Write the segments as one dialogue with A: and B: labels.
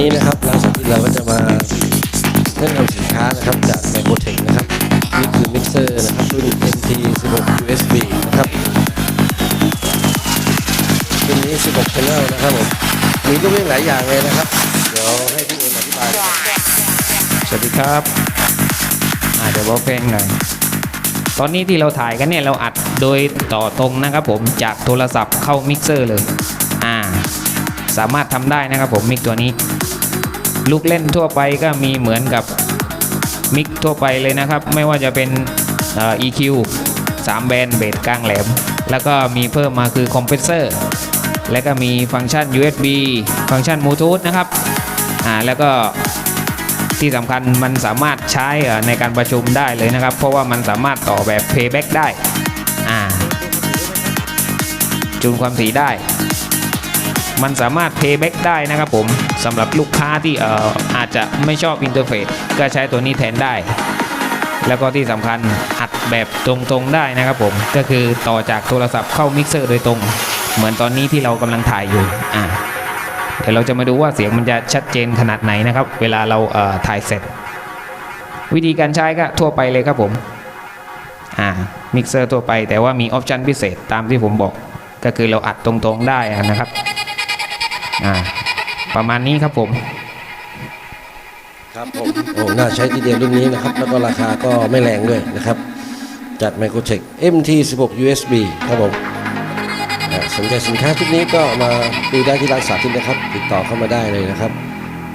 A: นี้นะครับหลังจากที่เราก็จะมาแนะนำสินค้านะครับจากไมโครเทคนะครับนี่คือมิกเซอร์นะครับรุ่น MT 16 USB นะครับเป็นนี้ 16 channel นะครับผมมีลูกเล่นหลายอย่างเลยนะครับ เดี๋ยวให้พี่เอ็มอธิบาย
B: สวัสดีครับอาจจะบอกเพลงหน่อยตอนนี้ที่เราถ่ายกันเนี่ยเราอัดโดยต่อตรงนะครับผมจากโทรศัพท์เข้ามิกเซอร์เลยอ่าสามารถทำได้นะครับผมมิกตัวนี้ ลูกเล่นทั่วไปก็มีเหมือนกับมิกทั่วไปเลยนะครับ ไม่ว่าจะเป็นอ่อ EQ 3 แบนเบสกลางแหลม แล้วก็มีเพิ่มมาคือคอมเพรสเซอร์ และก็มีฟังก์ชัน USB ฟังก์ชันบลูทูธนะครับอ่าแล้วก็ที่สำคัญมันสามารถใช้อ่อในการประชุมได้เลยนะครับ เพราะว่ามันสามารถต่อแบบ playback ได้อ่าจูนความถี่ได้ มันสามารถ payback ได้นะครับผมสำหรับลูกค้าที่เอ่ออาจจะไม่ชอบอินเทอร์เฟซก็ใช้ตัวนี้แทนได้ แล้วก็ที่สำคัญอัดแบบตรงๆได้นะครับผมก็คือต่อจากโทรศัพท์เข้ามิกเซอร์โดยตรง เหมือนตอนนี้ที่เรากำลังถ่ายอยู่อ่าเดี๋ยวเราจะมาดูว่าเสียงมันจะชัดเจนขนาดไหนนะครับ เวลาเราเอ่อถ่ายเสร็จ วิธีการใช้ก็ทั่วไปเลยครับผมอ่ามิกเซอร์ทั่วไปแต่ว่ามีออปชันพิเศษตามที่ผมบอกก็คือเราอัดตรงๆได้นะครับ อ่า ประมาณนี้ครับผม
A: ครับผมโอ้น่าใช้ทีเดียวรุ่นนี้นะครับ แล้วก็ราคาก็ไม่แรงด้วยนะครับจัด Microtech MT 16 USB ครับผมสนใจสินค้าชุดนี้ก็มาดูได้ที่ร้านสาธิตนะครับ ติดต่อเข้ามาได้เลยนะครับ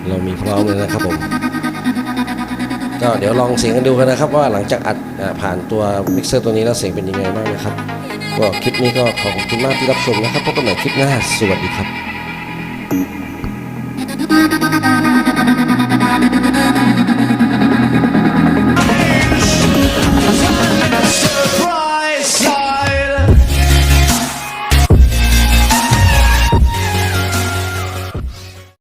A: เรามีพร้อมเลยนะครับผมก็เดี๋ยวลองเสียงกันดูกันนะครับ ว่าหลังจากอัดผ่านตัวมิกเซอร์ตัวนี้แล้วเสียงเป็นยังไงบ้างนะครับ ก็คลิปนี้ก็ขอบคุณมากที่รับชมนะครับพบกันใหม่คลิปหน้าสวัสดีครับ Thank you.